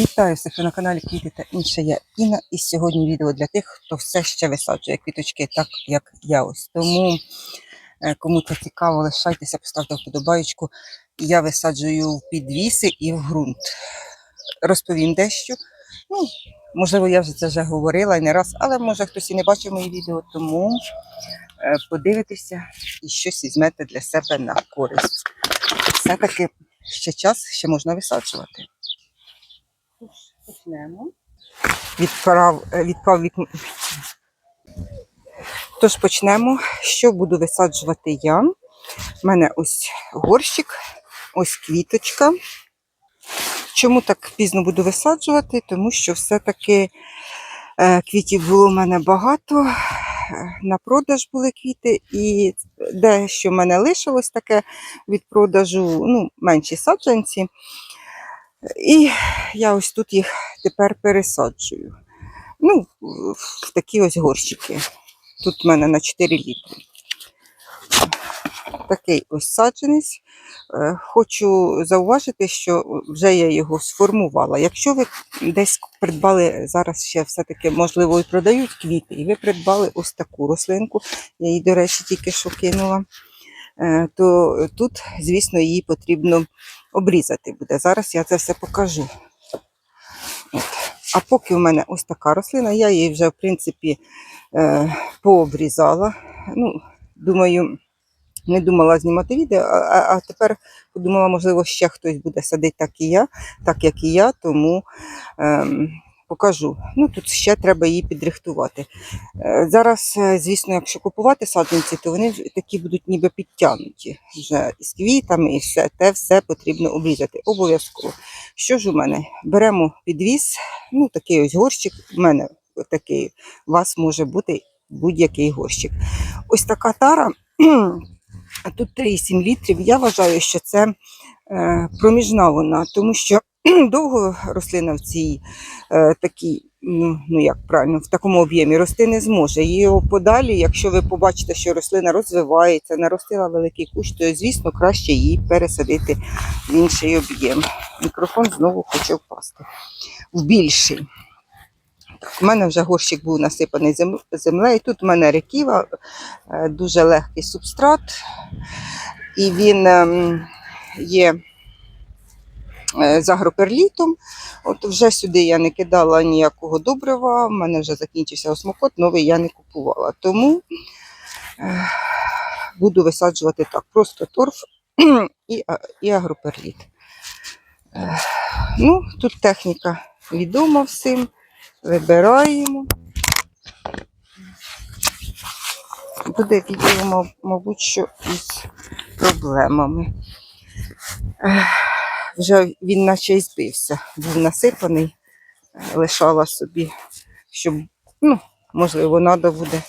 Вітаю всіх на каналі Квіти та інше я Інна. І сьогодні відео для тих, хто все ще висаджує квіточки, так як я ось. Тому е, кому це цікаво, лишайтеся, поставте вподобаєчку. Я висаджую в підвіси і в ґрунт. Розповім дещо. Ну, можливо, я вже це вже говорила і не раз, але може хтось і не бачив мої відео, тому е, подивитеся і щось візьмете для себе на користь. Все-таки ще час, ще можна висаджувати. Почнемо. Відправ, е, відправ вікно. Тож почнемо. Що буду висаджувати я? У мене ось горщик, ось квіточка. Чому так пізно буду висаджувати? Тому що все-таки е, квітів було в мене багато. На продаж були квіти, і дещо в мене лишилось таке від продажу, ну, менші саджанці. І я ось тут їх тепер пересаджую. Ну, в такі ось горщики. Тут в мене на 4 літри. Такий ось саджанець. Е, Хочу зауважити, що вже я його сформувала. Якщо ви десь придбали, зараз ще все-таки, можливо, і продають квіти, і ви придбали ось таку рослинку, я її, до речі, тільки що кинула, е, то тут, звісно, її потрібно обрізати буде. Зараз я це все покажу. От. А поки у мене ось така рослина, я її вже, в принципі, е, пообрізала. Ну, думаю, не думала знімати відео, а, а- тепер подумала, можливо, ще хтось буде садити так і я, так як і я, тому ем, покажу. Ну, тут ще треба її підрихтувати. Е, зараз, е, звісно, якщо купувати саджанці, то вони такі будуть ніби підтягнуті вже з квітами і все. Те все потрібно обрізати. Обов'язково. Що ж у мене? Беремо підвіз, ну такий ось горщик. У мене такий, у вас може бути будь-який горщик. Ось така тара. Тут 3,7 літрів. Я вважаю, що це е, проміжна вона, тому що довго рослина в цій е, такій, ну, ну як правильно, в такому об'ємі рости не зможе. Її подалі, якщо ви побачите, що рослина розвивається, наростила великий кущ, то звісно краще її пересадити в інший об'єм. Мікрофон знову хоче впасти в більший. У мене вже горщик був насипаний зем- землею. Тут у мене реківа, е, дуже легкий субстрат, і він ем, є з агроперлітом. От вже сюди я не кидала ніякого добрива, в мене вже закінчився осмокот, новий я не купувала. Тому е, буду висаджувати так: просто торф і, і агроперліт. Е, Ну, тут техніка відома всім. Вибираємо. Буде відео, мабуть, що із проблемами. Вже він наче і збився, був насипаний, е, лишала собі, щоб, ну, можливо, треба буде.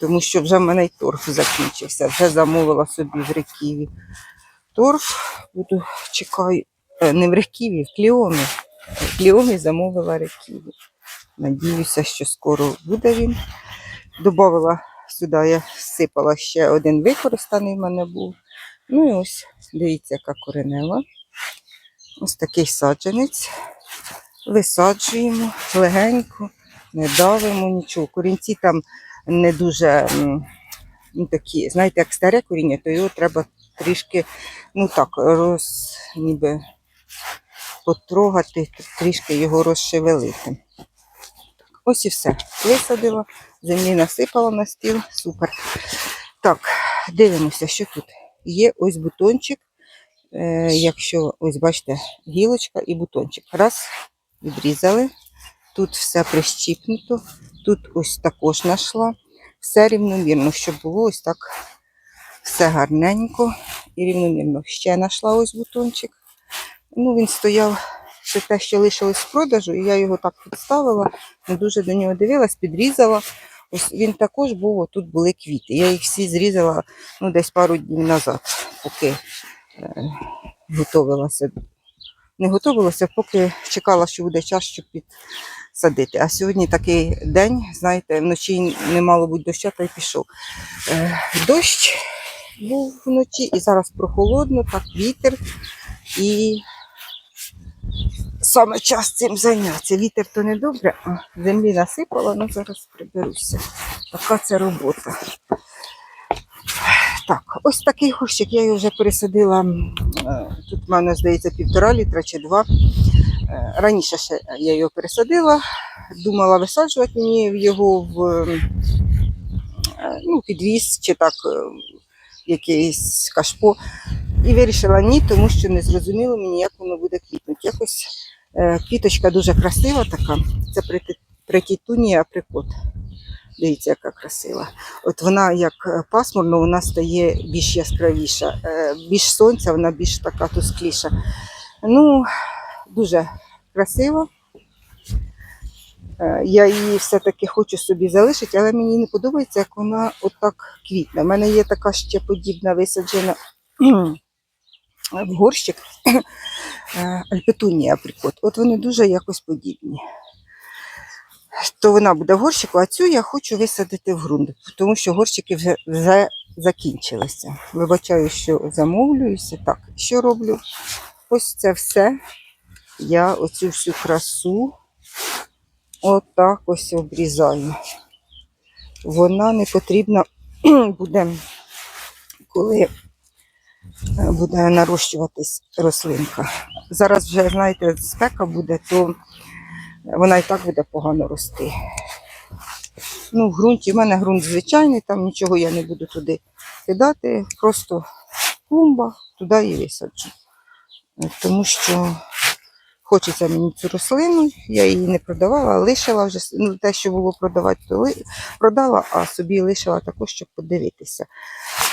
Тому що вже в мене й торф закінчився. Вже замовила собі в Реківі. Торф буду чекаю. е, Не в Реківі, в Кліомі. В Кліомі замовила Реківі. Надіюся, що скоро буде він. Добавила сюди, я всипала ще один використаний в мене був. Ну і ось, дивіться, яка коренева. Ось такий саджанець. Висаджуємо легенько, не давимо нічого. Корінці там не дуже ну, такі, знаєте, як старе коріння, то його треба трішки, ну так, роз, ніби потрогати, трішки його розшевелити. Ось і все. Висадила, землі насипала на стіл. Супер. Так, дивимося, що тут. Є ось бутончик. Е, якщо ось бачите, гілочка і бутончик. Раз, відрізали. Тут все прищіпнуто. Тут ось також знайшла. Все рівномірно, щоб було ось так все гарненько і рівномірно. Ще знайшла ось бутончик. Ну, він стояв ще те, що лишилось з продажу, і я його так підставила, не дуже до нього дивилась, підрізала. Ось він також був, тут були квіти. Я їх всі зрізала ну, десь пару днів назад, поки готувалася. Не готувалася, поки чекала, що буде час, щоб підсадити. А сьогодні такий день, знаєте, вночі не мало бути доща, та й пішов. Е, дощ був вночі, і зараз прохолодно, так вітер. І саме час цим зайнятися. Вітер то не добре, а землі насипала, ну зараз приберуся. Така це робота. Так, ось такий горщик, я його вже пересадила. е, Тут в мене, здається, півтора літра чи два. Е, Раніше ще я його пересадила, думала висаджувати мені його в е, ну, підвіз чи так, якийсь кашпо. І вирішила ні, тому що не зрозуміло мені, як воно буде квітнути. Якось квіточка дуже красива така. Це притітунія априкот. Дивіться, яка красива. От вона як е, пасмурно, вона стає більш яскравіша, е, більш сонця, вона більш така тускліша. Ну, дуже красиво. Е, Я її все-таки хочу собі залишити, але мені не подобається, як вона отак квітне. У мене є така ще подібна висаджена в горщик альпетунія априкот. От вони дуже якось подібні. То вона буде в горщику, а цю я хочу висадити в ґрунт, тому що горщики вже, вже закінчилися. Вибачаю, що замовлююся. Так, що роблю? Ось це все. Я оцю всю красу отак ось обрізаю. Вона не потрібна буде, коли е, буде нарощуватись рослинка. Зараз вже, знаєте, спека буде, то вона і так буде погано рости. Ну, в ґрунті, в мене ґрунт звичайний, там нічого я не буду туди кидати, просто клумба, туди і висаджу. Тому що хочеться мені цю рослину, я її не продавала, лишила вже ну, те, що було продавати, то ли, продала, а собі лишила також, щоб подивитися.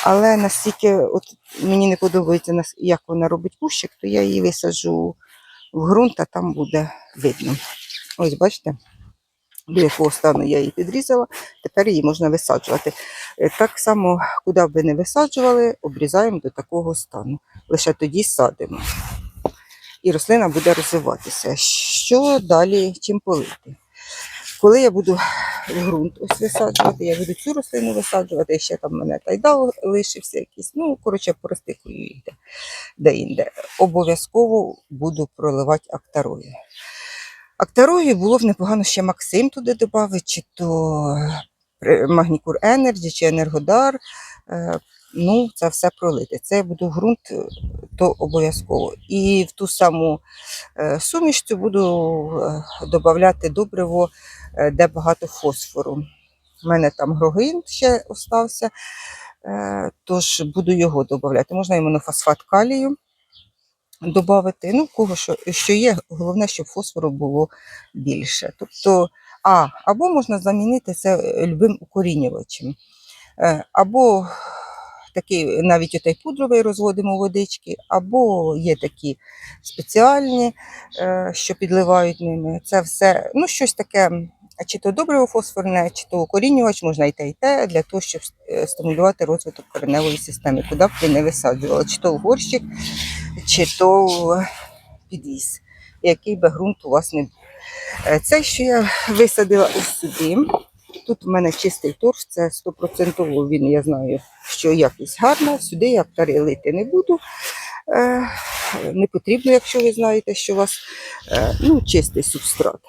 Але настільки от, мені не подобається, як вона робить кущик, то я її висаджу в ґрунт, а там буде видно. Ось бачите, до якого стану я її підрізала, тепер її можна висаджувати. Е, Так само, куди б ви не висаджували, обрізаємо до такого стану. Лише тоді садимо. І рослина буде розвиватися. Що далі чим полити? Коли я буду ґрунт ось висаджувати, я буду цю рослину висаджувати, ще там в мене тайдал лишився якийсь. Ну, коротше, поростикую їх де, де-інде. Обов'язково буду проливати актарою. Актарою було б непогано ще Максим туди додати, чи то е, Магнікур Енерджі, чи Енергодар. Е, Ну, це все пролити. Це я буду ґрунт, е, то обов'язково. І в ту саму суміш буду додати добриво, де багато фосфору. У мене там грогин ще остався, тож буду його додати. Можна і монофосфат калію додати. Ну, кого що, що є, головне, щоб фосфору було більше. Тобто, а, або можна замінити це е, любим укорінювачем. Е, Або такий навіть отей пудровий розводимо водички, або є такі спеціальні, е, що підливають ними. Це все, ну, щось таке, чи то добриво фосфорне, чи то укорінювач, можна і те, і те, для того, щоб стимулювати розвиток кореневої системи, куди б ви не висаджували, чи то в горщик, чи то в підвіз, який би ґрунт у вас не був. Е, Це, що я висадила ось сюди. Тут в мене чистий торф, це стопроцентово він, я знаю, що якість гарна. Сюди я актари не буду. Е, не потрібно, якщо ви знаєте, що у вас е, ну, чистий субстрат.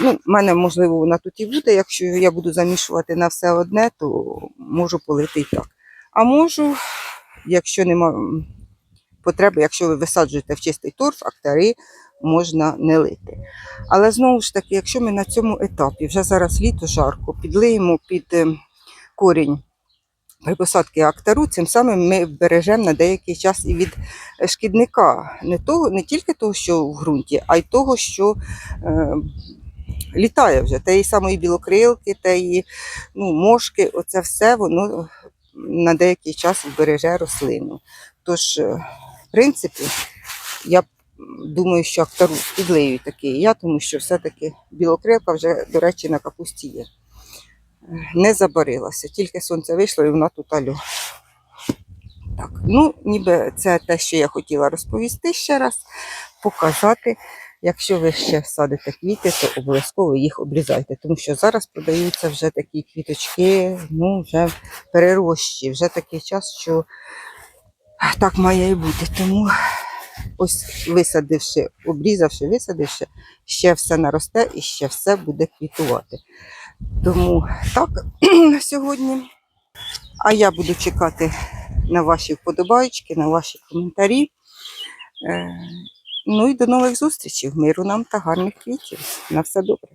Ну, в мене, можливо, вона тут і буде. Якщо я буду замішувати на все одне, то можу полити і так. А можу, якщо нема потреби, якщо ви висаджуєте в чистий торф, актари можна не лити. Але знову ж таки, якщо ми на цьому етапі, вже зараз літо жарко, підлиємо під е, корінь при посадці актару, цим самим ми бережемо на деякий час і від е, шкідника. Не, того, не тільки того, що в ґрунті, а й того, що е, літає вже. Теї самої білокрилки, теї ну, мошки, оце все воно на деякий час вбереже рослину. Тож, е, принципі, я думаю, що актору підлию такий я, тому що все-таки білокрилка вже, до речі, на капусті є. Е, Не забарилася, тільки сонце вийшло і вона тут альо. Так, ну, ніби це те, що я хотіла розповісти ще раз, показати. Якщо ви ще садите квіти, то обов'язково їх обрізайте, тому що зараз продаються вже такі квіточки, ну, вже перерощі, вже такий час, що так має і бути. Тому ось висадивши, обрізавши, висадивши, ще все наросте і ще все буде квітувати. Тому так на сьогодні. А я буду чекати на ваші вподобайки, на ваші коментарі. Е, Ну і до нових зустрічей. Миру нам та гарних квітів. На все добре.